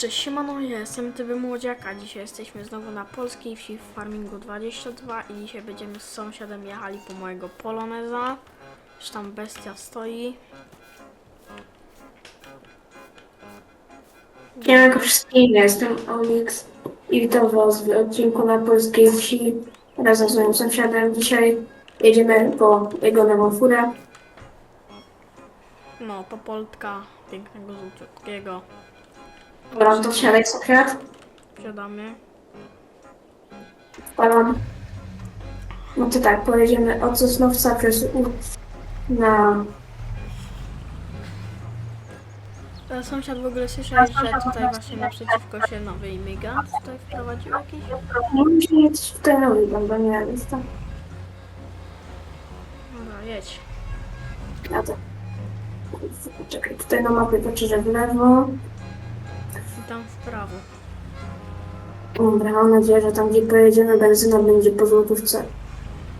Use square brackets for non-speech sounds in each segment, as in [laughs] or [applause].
Cześć, siemano, ja jestem Tyby Młodziaka. Dzisiaj jesteśmy znowu na polskiej wsi w Farmingu 22 i dzisiaj będziemy z sąsiadem jechali po mojego Poloneza. Już tam bestia stoi. Siemanko wszystkim, ja jestem Onyx i witam was w odcinku na polskiej wsi razem z moim sąsiadem. Dzisiaj jedziemy po jego nową furę. No, Popoltka, pięknego żółciutkiego. Dobra, to wsiadaj sąsiad, Wsiadamy. wpalam. No to tak, pojedziemy od Sosnowca przez U na... E, Sąsiad w ogóle słyszał, że tutaj właśnie naprzeciwko się nowy imigrant tutaj wprowadził jakiś. Nie nie coś tutaj nowy bo nie wiem, jest tam. Dobra, jedź. Ja to... Czekaj, tutaj na mapie patrzę, że w lewo. Tam w prawo. Dobra, mam nadzieję, że tam gdzie pojedziemy benzyna będzie po złotówce.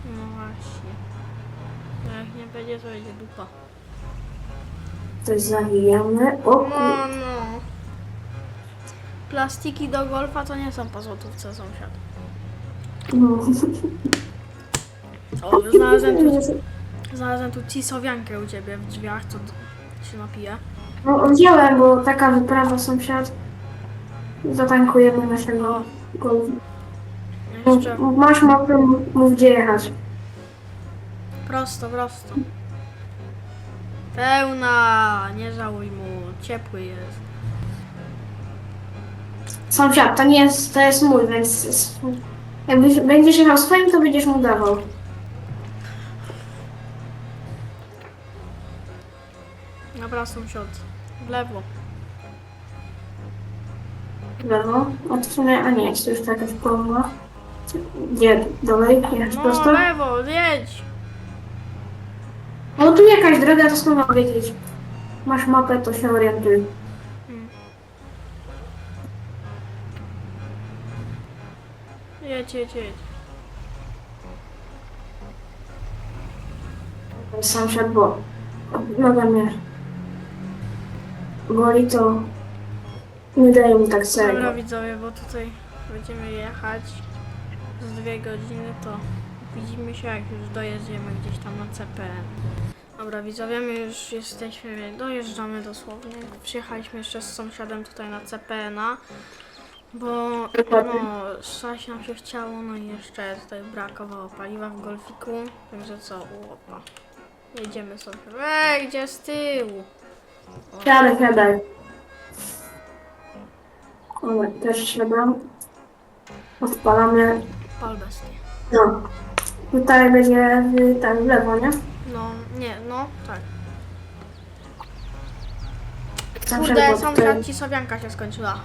No właśnie. No jak nie będzie, to będzie dupa. Coś zawijamy. O kur... No, no. Plastiki do golfa to nie są po złotówce sąsiad. No. O, znalazłem tu, [laughs] znalazłem tu cisowiankę u ciebie w drzwiach, co d- się napije. No, wziąłem, bo taka wyprawa sąsiad. Zatankujemy naszego golfa. Jeszcze Masz mapę, mów gdzie jechać. prosto, prosto. Pełna, nie żałuj mu, ciepły jest. Sąsiad, to nie jest, to jest mój, więc s- jakbyś będziesz jechał swoim, to będziesz mu dawał. Dobra, sąsiad. W lewo. Lewo. A w sumie, a nie, jest to już jakaś pomyła. Gdzie? Dalej? Jechać No, prosto? lewo, jedź. No tu jakaś droga, to skąd mam wiedzieć? Masz mapę, to się orientuj. Jedź, jedź, jedź. Sąsiad, bo noga mnie boli, to nie daje mu tak serio. Dobra widzowie, bo tutaj będziemy jechać z dwie godziny, to widzimy się jak już dojedziemy gdzieś tam na CPN. Dobra widzowie, my już jesteśmy, dojeżdżamy dosłownie. Przyjechaliśmy jeszcze z sąsiadem tutaj na CPN-a, bo no, szać nam się chciało, no i jeszcze tutaj brakowało paliwa w golfiku, także co, łopa. Jedziemy sobie. Ej, gdzie z tyłu? O, Siadaj, siadaj. Dobra, też siadam. Odpalamy. pal bestie. No. Tutaj będzie w, tam w lewo, nie? No, nie, no, tak. Kurde, bo sąsiad tutaj- ci sowianka się skończyła.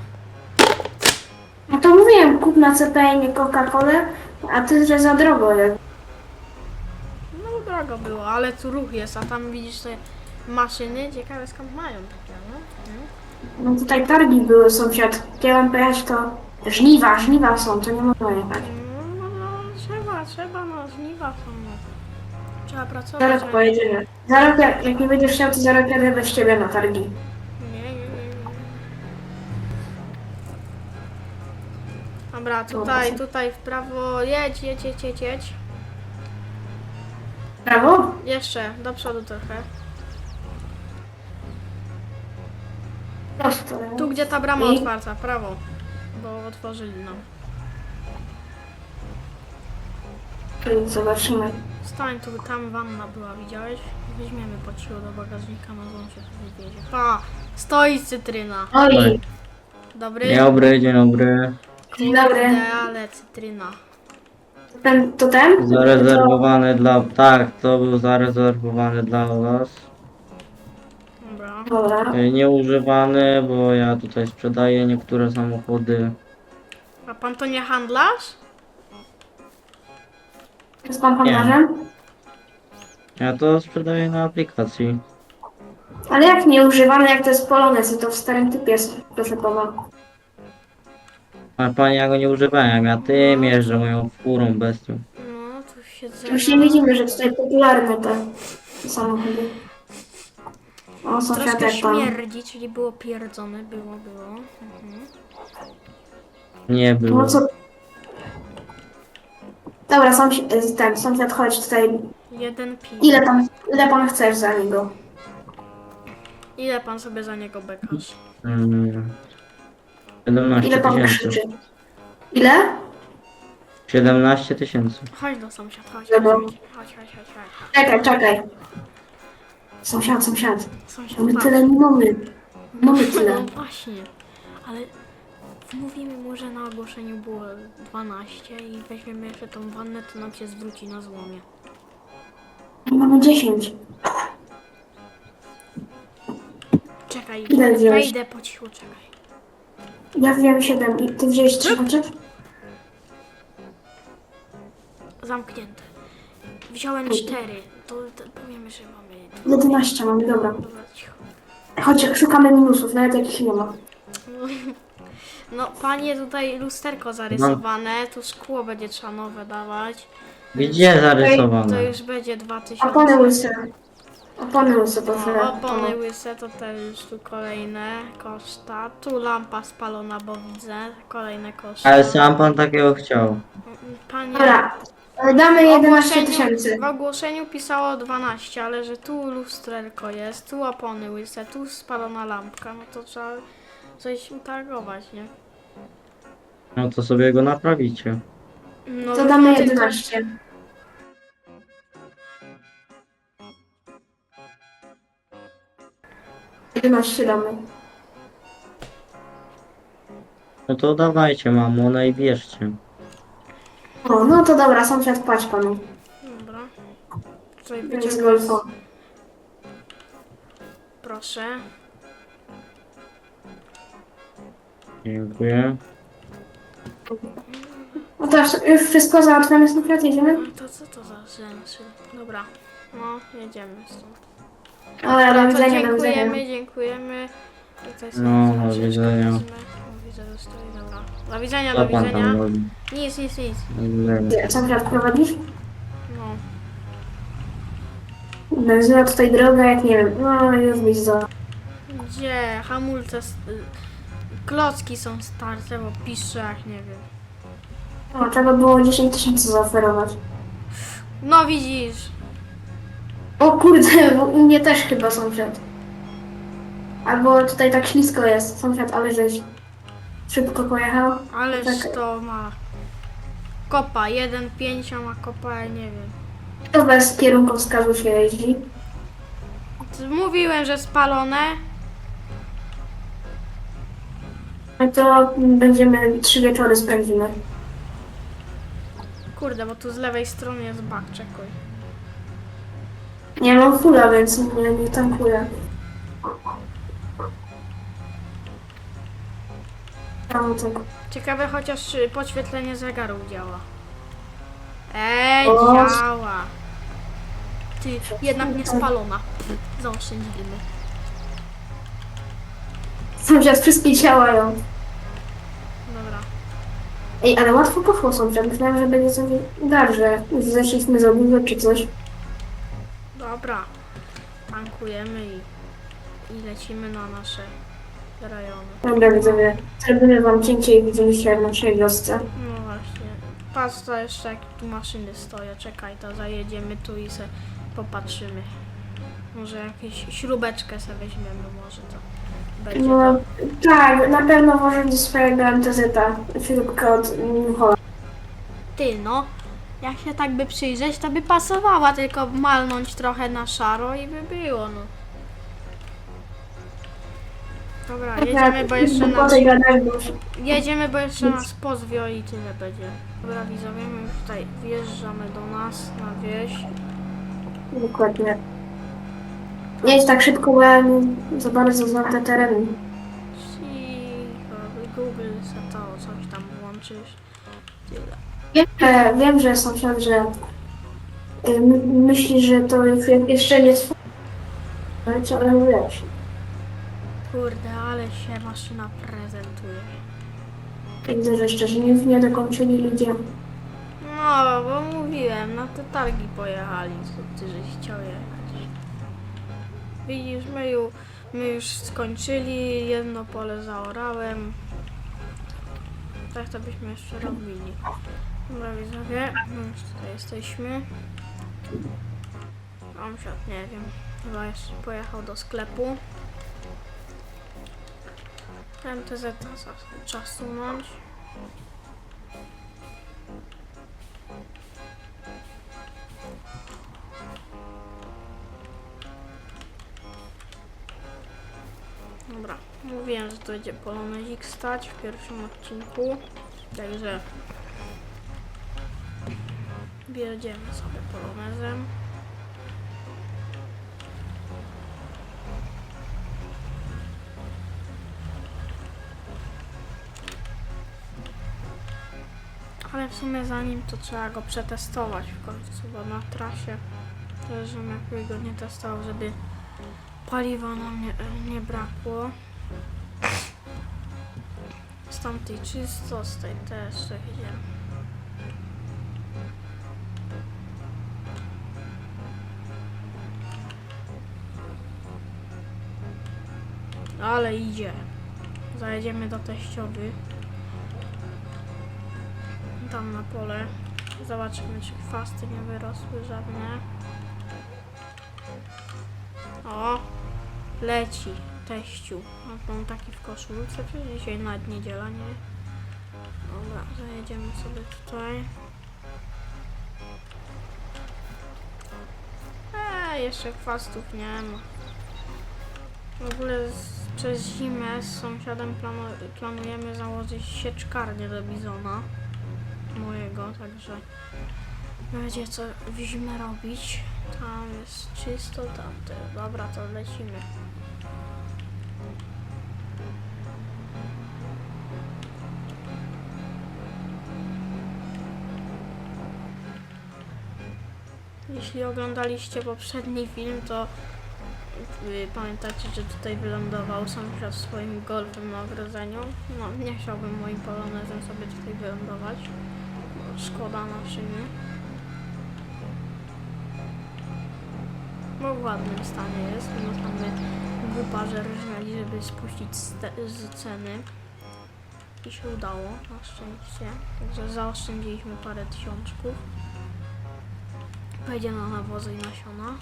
No to mówiłem, kup na CPN Coca-Colę, a ty, że za drogo jest. No drogo było, ale tu ruch jest, a tam widzisz te maszyny, ciekawe skąd mają takie, no? No tutaj targi były, sąsiad. Chciałem pojechać, to żniwa, żniwa są, to nie można jechać. No, no, no, trzeba, trzeba, no, żniwa są, no. Trzeba pracować. Zaraz a nie- pojedziemy. Zaraz, jak, jak nie będziesz chciał, to zaraz jadę bez ciebie na targi. Nie, nie, nie, nie. Dobra, tutaj, tutaj w prawo, jedź, jedź, jedź, jedź, jedź. Prawo? Jeszcze, do przodu trochę. Prosto. Tu, gdzie ta brama I? otwarta, prawo. Bo otworzyli nam. Zobaczymy. Stań tu, tam wanna była, widziałeś? Weźmiemy po cichu do bagażnika, na złą się tu wybierze. Pa! Stoi cytryna. Oj, Dobry? Dzień dobry, dzień dobry. dzień dobry. Ale cytryna. Ten, to ten? Zarezerwowany dla... Tak, to był zarezerwowany dla was. Dobra. E, Nieużywany, bo ja tutaj sprzedaję niektóre samochody. A pan to nie handlarz? Jest pan handlarzem? Ja to sprzedaję na aplikacji. Ale jak nieużywany, jak to jest polonez, to w starym typie jest, proszę pana. A pani, ja go nie używałem, ja tym jeżdżę moją furą bestią. No, tu siedzę. Już nie widzimy, że tutaj popularne te samochody. O, sąsiad Troszkę jak pan. śmierdzi, czyli było pierdzone, było, było. Mhm. Nie było. No co? Dobra, sąsi- y, ten sąsiad, chodź tutaj. Jeden pi. Ile pan, ile pan chcesz za niego? Ile pan sobie za niego bekasz? Mm. 17 Ile pan tysięcy. krzyczy? Ile? 17 tysięcy. Chodź do sąsiad, chodź. Dobra. Chodź, chodź, chodź, chodź. chodź. Czekaj, czekaj. Sąsiad, sąsiad. Sąsiad, My tak. tyle nie mamy. Mamy No tyle. właśnie, ale mówimy mu, że na ogłoszeniu było 12 i weźmiemy jeszcze tą wannę, to nam się zwróci na złomie. Mamy 10. Czekaj, Ile wziąłeś? wejdę po cichu, czekaj. Ja wziąłem 7 i ty wziąłeś 3 znaczy? Zamknięte. Wziąłem 4, to, to powiemy, że mamy... 11 mamy, dobra. Dobra, cicho. Chodź, szukamy minusów, nawet jakich nie ma. No, panie, tutaj lusterko zarysowane, tu szkło będzie trzeba nowe dawać. Gdzie To zarysowane? już będzie 2000. Opony łyse. Opony łyse, No, proszę. opony łyse to też już tu kolejne koszta. Tu lampa spalona, bo widzę. Kolejne koszta. Ale sam pan takiego chciał. Panie, Dobra, damy w 11 ogłoszeniu, tysięcy. w ogłoszeniu pisało 12, ale że tu lusterko jest, tu opony łyse, tu spalona lampka, no to trzeba coś utargować, nie? No to sobie go naprawicie. No, To damy tylko- 11. Jedenaście damy. No to dawajcie i bierzcie. O, no to dobra, sąsiad płać panu. Dobra. Tutaj Jest wyciągam, golfo. proszę. Dziękuję. No to już- już wszystko załatwione, sąsiad, jedziemy? No to co to za rzęsy? Dobra, no jedziemy stąd. Dobra, do to widzenia, do dziękujemy, widzenia. dziękujemy. Tutaj sobie No, do widzenia. Stoi, dobra. Do widzenia, Co do pan widzenia. tam robi? Nic, nic, nic. Do widzenia. Sąsiad prowadzisz? No. Benzyna tutaj droga, jak nie wiem. No, już byś za. Gdzie? Hamulce... s- y, Klocki są starte, bo pisze jak nie wiem. No, trzeba było 10 tysięcy zaoferować. No widzisz. O kurde, bo u mnie też chyba sąsiad. Albo tutaj tak ślisko jest, sąsiad, ale żeś szybko pojechał. Ależ Tak. to ma... Kopa, 1,5 a ma kopa, ja nie wiem. To bez kierunkowskazu się jeździ. Mówiłem, że spalone. No to będziemy trzy wieczory spędzimy. Kurde, bo tu z lewej strony jest bak, czekuj. Nie mam fula, więc nie, nie tankuję. Tak. Ciekawe chociaż czy podświetlenie zegarów działa. Ej, O. działa. Ty, jednak nie spalona. Zaoszczędzimy. Sąsiad, wszystkie działają. Dobra. Ej, ale łatwo poszło sąsiad. Myślałem, że będzie sobie darże. Zeszliśmy za dużo czy coś. Dobra. Tankujemy i, i lecimy na nasze rejony. Dobra, widzowie. Zrobimy wam cięcie i widzimy się w naszej wiosce. No właśnie. Patrz to jeszcze jak tu maszyny stoją. Czekaj, to zajedziemy tu i se popatrzymy. Może jakieś śrubeczkę sobie weźmiemy, może to będzie No, tak, na pewno włożę do swojego MTZ-a śrubkę od Nichola. Ty no, jak się tak by przyjrzeć, to by pasowała, tylko malnąć trochę na szaro i by było, no. Dobra, jedziemy, bo jeszcze nas, jedziemy, bo jeszcze nas pozwio i tyle będzie. Dobra, widzowie, my tutaj wjeżdżamy do nas na wieś. Dokładnie. Nie jest tak szybko, bo ja za bardzo znam te tereny. Cicho, Google se to coś tam włączysz. Tyle. Wiem, że, wiem, że sąsiad, że my- myśli, że to jeszcze nie swoje. Ale co, ale wiesz. Kurde, ale się maszyna prezentuje. Widzę, że jeszcze że nie, dokończyli ludzie. No, bo mówiłem, na te targi pojechali, co ty żeś chciał jechać. Widzisz, my, ju, my już skończyli, jedno pole zaorałem. tak to byśmy jeszcze robili. Dobra widzowie, już tutaj jesteśmy. Sąsiad, nie wiem, chyba jeszcze pojechał do sklepu. MTZ trzeba sunąć. Dobra, mówiłem, że to będzie polonezik stać w pierwszym odcinku, także wjedziemy sobie polonezem. W sumie zanim to trzeba go przetestować w końcu, bo na trasie też żebym jakoś go nie testował, żeby paliwa nam nie, nie brakło. Z tamtej czysto, z tej też tak idzie. Ale idzie. Zajedziemy do teściowy. Tam na pole. Zobaczymy, czy chwasty nie wyrosły żadne. O, leci teściu. Mam taki w koszulce, czy dzisiaj nawet niedziela, nie? Dobra, zajedziemy sobie tutaj. Eee, jeszcze chwastów nie ma. W ogóle z, przez zimę z sąsiadem planu, planujemy założyć sieczkarnię do bizona mojego, także będzie co w zimę robić. Tam jest czysto, tam. Dobra, to lecimy. Jeśli oglądaliście poprzedni film, to y, pamiętacie, że tutaj wylądował sąsiad swoim golfem na ogrodzeniu. No, nie chciałbym moim polonezem sobie tutaj wylądować. Szkoda maszyny. Bo w ładnym stanie jest. No tam my głuparze rżnęli, żeby spuścić z ceny. I się udało, na szczęście. Także zaoszczędziliśmy parę tysiączków. Wejdzie na nawozy i nasiona.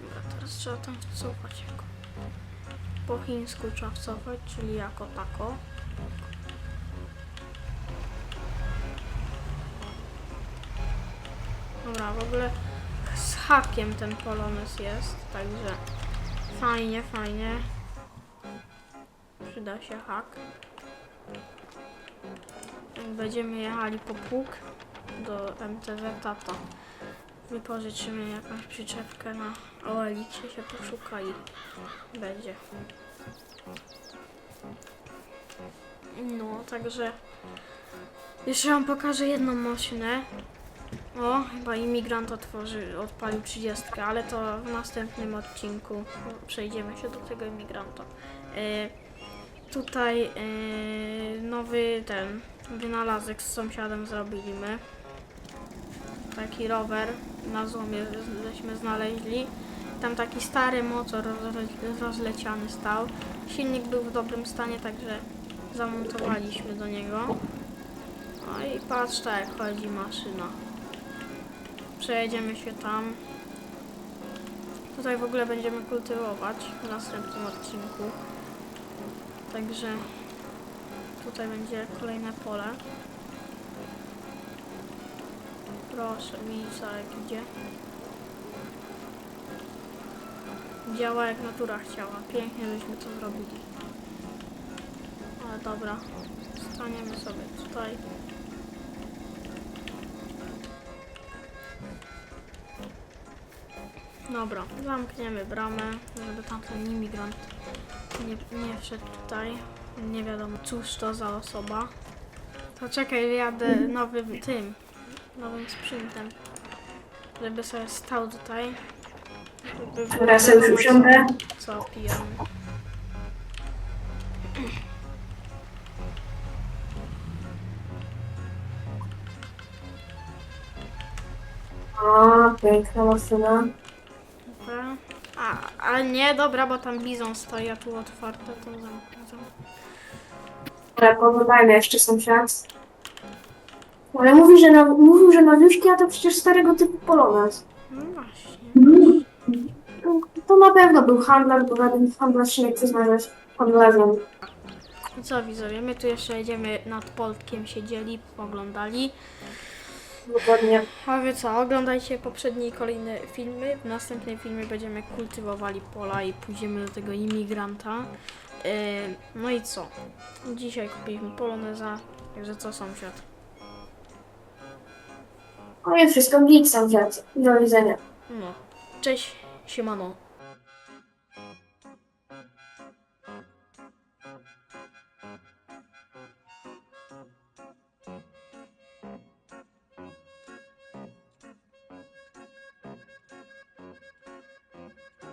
Dobra, teraz trzeba tam wcofać jako. Po chińsku wcofać, czyli jako tako. Dobra, w ogóle z hakiem ten polonez jest, także fajnie, fajnie. Przyda się hak. Będziemy jechali po pług do MTZ, to wypożyczymy jakąś przyczepkę na OLX się poszuka i będzie. No, także jeszcze wam pokażę jedną maszynę. O, chyba imigrant otworzy, odpalił 30, ale to w następnym odcinku przejdziemy się do tego imigranta. E, tutaj e, nowy ten wynalazek z sąsiadem zrobiliśmy. Taki rower na złomie z- żeśmy znaleźli. Tam taki stary motor roz- rozleciany stał. Silnik był w dobrym stanie, także zamontowaliśmy do niego. No i patrz tak chodzi maszyna. Przejedziemy się tam. Tutaj w ogóle będziemy kultywować w następnym odcinku. Także tutaj będzie kolejne pole. Proszę, widzisz jak idzie. Działa jak natura chciała. Pięknie żeśmy to zrobili. Ale dobra. Staniemy sobie tutaj. Dobra, zamkniemy bramę, żeby tamten imigrant nie, nie wszedł tutaj. Nie wiadomo cóż to za osoba. To czekaj, jadę nowym tym, nowym sprintem, żeby sobie stał tutaj. Żeby Dobra, sobie już usiądę. co pijemy. O, piękna maszyna. Dobra. A, Ale nie, dobra, bo tam bizon stoi, a tu otwarte, to zamknę. Ale poglądajmy jeszcze sąsiad. Ale mówi, że na, mówił, że na wiośki, a to przecież starego typu polonez. No właśnie. To, to na pewno był handlarz, bo żaden handlarz się nie chce znaleźć handlarzem. I co widzowie, my tu jeszcze jedziemy nad Poltkiem, siedzieli, oglądali. Dokładnie. A wy co, oglądajcie poprzednie i kolejne filmy. W następnym filmie będziemy kultywowali pola i pójdziemy do tego imigranta. Yy, no i co? Dzisiaj kupiliśmy poloneza, także co sąsiad? No jest wszystko git sąsiad. Do widzenia. No, cześć, siemano.